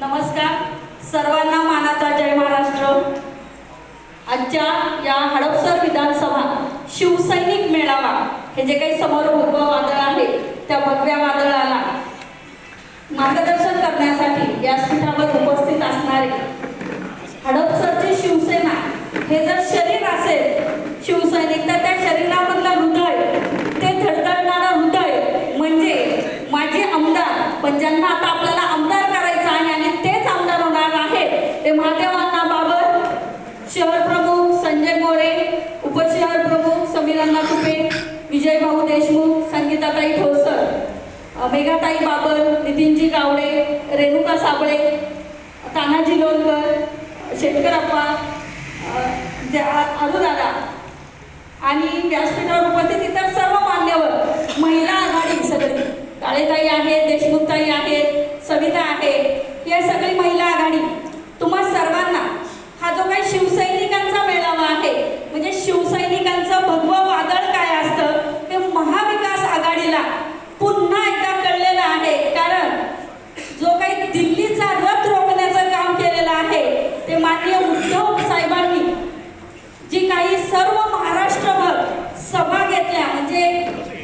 नमस्कार. सर्वांना मानाचा जय महाराष्ट्र. आजच्या या हडपसर विधानसभा शिवसैनिक मेळावा हे जे काही समोर भगवा वादळ आहे त्या भगव्या वादळाला मार्गदर्शन करण्यासाठी व्यासपीठावर उपस्थित असणारे हडपसरची शिवसेना हे जर शरीर असेल शिवसैनिक तर त्या शरीरामधलं हृदय ते धडधडणारं हृदय म्हणजे माझे आमदार पण ज्यांना आता आपल्याला आमदार करायचं आहे आणि तेच आमदार होणार आहे ते महादेवांना बाबर शहर प्रमुख संजय मोरे उपशहर प्रमुख समीर अण्णा तुपे विजय भाऊ देशमुख संगीताताई ठोसर अ, मेघाताई बाबर नितीनजी गावडे रेणुका साबळे तानाजी लोणकर शेटकरप्पा अ, जे अरुदादा आणि व्यासपीठावर उपस्थित इतर सर्व मान्यवर महिला आघाडी सगळी काळेताई आहेत देशमुखताई आहेत सविता आहे हे सगळी महिला आघाडी तुम्हा सर्वांना हा जो काही शिवसैनिकांचा मेळावा आहे म्हणजे शिवसैनिकांचं भगवं वादळ काय असतं ते महाविकास आघाडीला पुन्हा एकदा कळलेलं आहे कारण जो काही दिल्लीचा रथ रोखण्याचं काम केलेलं आहे ते माननीय उद्धव साहेबांनी जी काही सर्व महाराष्ट्रभर सभा घेतल्या म्हणजे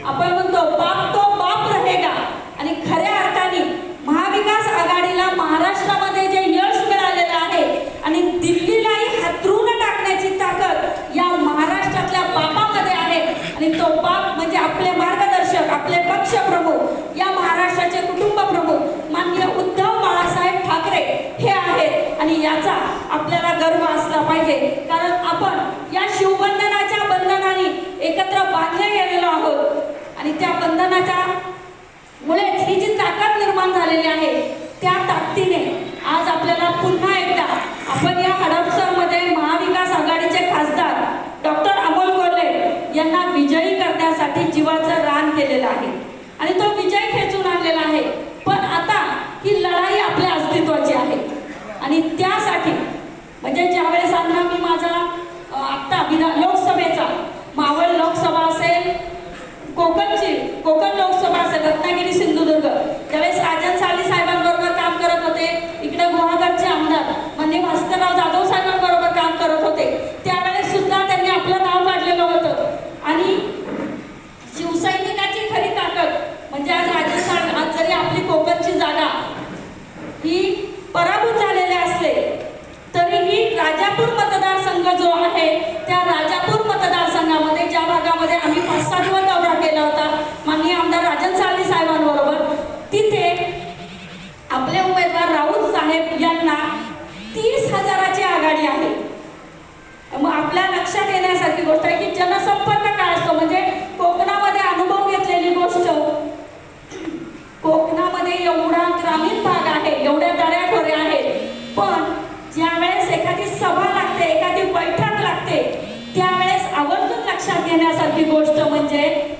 आपण म्हणतो बाप तो बाप रहेगा आणि खऱ्या अर्थाने महाविकास आघाडीला महाराष्ट्रामध्ये जे यश मिळालेलं आहे आणि दिल्लीलाही हातरून टाकण्याची ताकद या महाराष्ट्रातल्या बापामध्ये आहे आणि तो बाप म्हणजे आपले मार्गदर्शक आपले पक्ष प्रमुख या महाराष्ट्राचे कुटुंब प्रमुख माननीय उद्धव बाळासाहेब ठाकरे हे आहेत. आणि याचा आपल्याला गर्व असला पाहिजे. कारण आपण या शिवबंधनाच्या बंधनाने एकत्र बांधले गेलेलो आहोत. आणि त्या बंधनाच्या मुळेच ही जी ताकद निर्माण झालेली आहे त्या ताकदीने आज आपल्याला पुन्हा एकदा आपण या हडपसर महाविकास आघाडीचे खासदार डॉक्टर अमोल कोल्हे यांना विजयी करण्यासाठी जीवाचं रान केलेलं आहे आणि तो विजय खेचून आणलेला आहे. पण आता ही लढाई आपल्या अस्तित्वाची आहे. आणि त्यासाठी म्हणजे ज्यावेळेस अण्णा मी माझा अ, आत्ता विधान लोकसभेचा मावळ लोकसभा असेल कोकणची कोकण लोकसभा असेल रत्नागिरी सिंधुदुर्ग त्यावेळेस राजन साली साहेबांबरोबर काम करत होते इकडे गुहागरचे आमदार म्हणजे भास्करराव जाधव साहेबांबरोबर काम करत होते त्यावेळेस सुद्धा त्यांनी आपलं नाव काढलेलं होतं आणि शिवसैनिकाची खरी ताकद म्हणजे आज राजन साहेब आज जरी आपली कोकणची जागा ही पराभूत झालेले असले तरीही राजापूर मतदारसंघ जो आहे त्या राजापूर मतदारसंघामध्ये ज्या भागामध्ये आम्ही पाच सात दिवस दौरा केला होता माननीय आमदार राजन साळवी साहेबांबरोबर तिथे आपले उमेदवार राऊत साहेब यांना तीस हजाराची आघाडी आहे. मग आपल्या लक्षात येण्यासारखी गोष्ट आहे की जनसंपर्क काय असतो? म्हणजे कोकणामध्ये अनुभव घेतलेली गोष्ट कोकणामध्ये एवढा ग्रामीण भाग आहे एवढ्या दऱ्या म्हणजे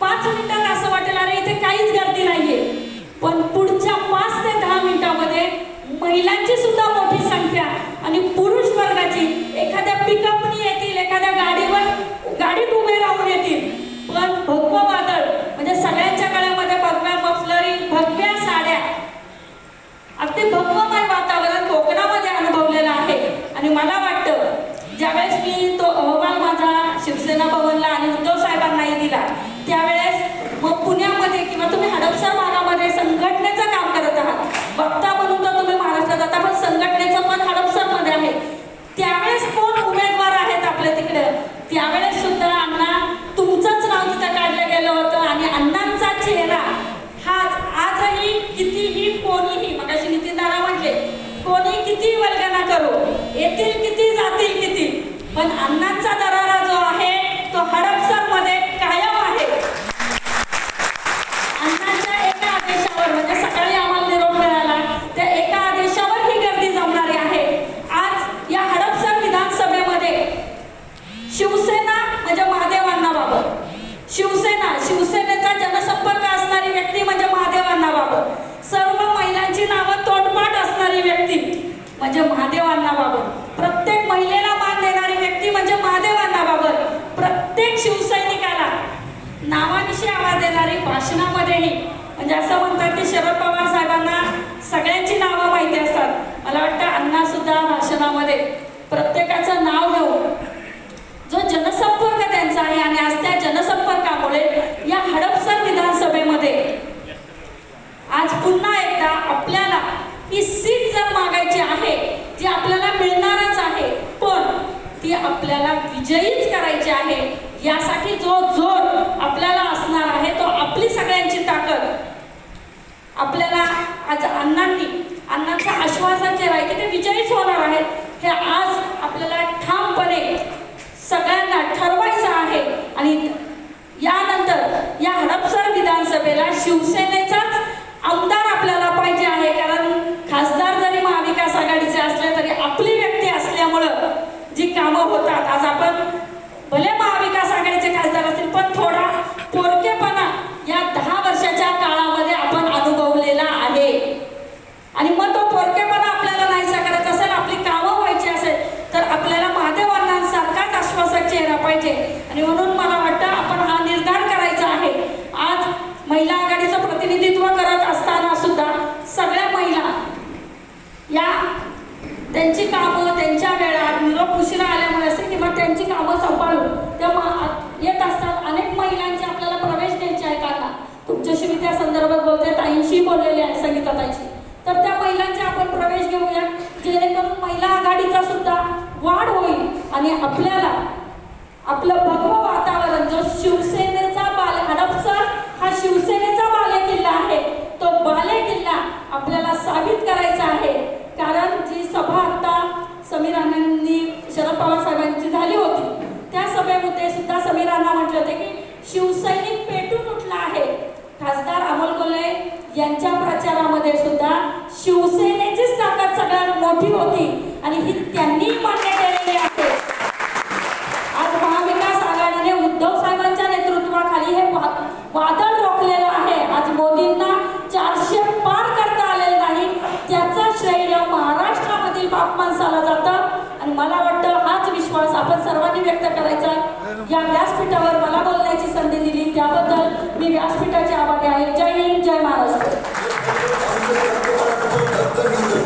पाच मिनिटात असं वाटेल अरे इथे काहीच गर्दी नाहीये. पण पुढच्या पाच ते दहा मिनिटामध्ये महिलांची सुद्धा मोठी संख्या आणि पुरुष वर्गाची एखाद्या पिकअपनी येतील एखाद्या गाडीवर गाडीत उभे राहून येतील. पण भगव वादळ म्हणजे सगळ्यांच्या गळ्यामध्ये भगव्या मफलरी भगव्या साड्या अगदी भगवमय वातावरण कोकणामध्ये अनुभवलेलं आहे. आणि मला वाटतं ज्यावेळेस मी तो अहवाल माझा शिवसेना भवनला आणि उद्धव साहेबांनाही दिला. त्यावेळेस मग पुण्यामध्ये किंवा तुम्ही हडपसर भागामध्ये संघटनेचं काम करत आहात. वक्ता म्हणून तर तुम्ही महाराष्ट्रात आता पण संघटनेचं पण हडपसरमध्ये आहे. त्यावेळेस कोण उमेदवार आहेत आपल्या तिकडे? त्यावेळेस सुद्धा अण्णा तुमचंच नाव तिथं काढलं गेलं होतं आणि अण्णांचा चेहरा हा आजही कितीही कोणीही मगाशी नितीन दादा म्हटले कोणी किती वर्गना करू? येतील किती जातील किती? पण अण्णांचा दरा जो आहे तो हडपसरमध्ये कायम आहे अण्णांच्या एका आदेशावर म्हणजे सकाळी आम्हाला निरोप मिळाला त्या एका आदेशावर ही गर्दी जमणारी आहे आज या हडपसर विधानसभेमध्ये शिवसेना म्हणजे महादेवांना बाबत शिवसेना शिवसेनेचा जनसंपर्क असणारी व्यक्ती म्हणजे महादेवांना बाबत सर्व महिलांची नावं तोंडपाठ असणारी व्यक्ती म्हणजे महादेवांना बाबत प्रत्येक महिलेला मान देणारी व्यक्ती म्हणजे महादेवांना बाबत प्रत्येक शिवसैनिकाला नावानिशी आवाज देणारी भाषणामध्येही म्हणजे असं म्हणतात की शरद पवार साहेबांना सगळ्यांची नावं माहिती असतात. मला वाटतं अण्णासुद्धा भाषणामध्ये प्रत्येकाचं नाव घेऊन जो जनसंपर्क त्यांचा आहे आणि आज त्या जनसंपर्कामुळे या हडपसर विधानसभेमध्ये आज पुन्हा एकदा आपल्याला ही सीट जर मागायची आहे जी आपल्याला मिळणारच आहे पण ती आपल्याला विजयीच करायची आहे यासाठी जो जोर आपल्याला असणार आहे तो आपली सगळ्यांची ताकद. आपल्याला आज अण्णांनी अण्णांचं आश्वासन जे आहे की ते विजयीच होणार आहेत हे आज आपल्याला ठामपणे सगळ्यांना ठरवायचं आहे. आणि यानंतर या हडपसर विधानसभेला शिवसेनेचाच आमदार आपल्याला पाहिजे आहे कारण खासदार जरी महाविकास आघाडीचे असले तरी आपली व्यक्ती असल्यामुळं जी कामं होतात आज आपण भले महाविकास आघाडीचे खासदार असतील पण थोडा पोरकेपणा या दहा वर्षाच्या काळामध्ये आपण अनुभवलेला आहे आणि मग तो पोरकेपणा आपल्याला नाहीसा करत असेल आपली कामं व्हायची असेल तर आपल्याला महादेव अण्णांसारखाच आश्वासक चेहरा पाहिजे. आणि म्हणून मला वाटतं आपण हा निर्धार करायचा आहे. आज महिला आघाडीचं प्रतिनिधित्व करत असताना सुद्धा सगळ्या महिला या त्यांची कामं त्यांच्या वेळा निरोप उशिरा आल्यामुळे असेल किंवा त्यांची कामं सांभाळून त्या येत असतात. अनेक महिलांचे आपल्याला प्रवेश द्यायचे आहे काका. तुमच्याशी मी त्या संदर्भात बोलते ताईंशी बोललेले आहे संगीताताईशी तर त्या महिलांचे आपण प्रवेश घेऊया. जेणेकरून महिला आघाडीचा सुद्धा वाढ होईल आणि आपल्याला आपलं भगव वातावरण जो शिवसेनेचा बाल हडपसर हा शिवसेनेचा बाले किल्ला आहे तो बाले किल्ला आपल्याला साबित करायचा आहे. कारण जी सभा आता समीर राणांनी शरद पवार साहेबांची झाली होती त्या सभेमध्ये सुद्धा समीर राणा म्हटले होते की शिवसैनिक पेटून उठला आहे. खासदार अमोल कोल्हे यांच्या प्रचारामध्ये सुद्धा शिवसेनेचीच ताकद सगळ्यात मोठी होती. आणि ही त्यांनी मान्य आम माणसाला जातात आणि मला वाटतं हाच विश्वास आपण सर्वांनी व्यक्त करायचा. या व्यासपीठावर मला बोलण्याची संधी दिली. त्याबद्दल मी व्यासपीठाचे आभारी आहे. जय हिंद जय महाराष्ट्र.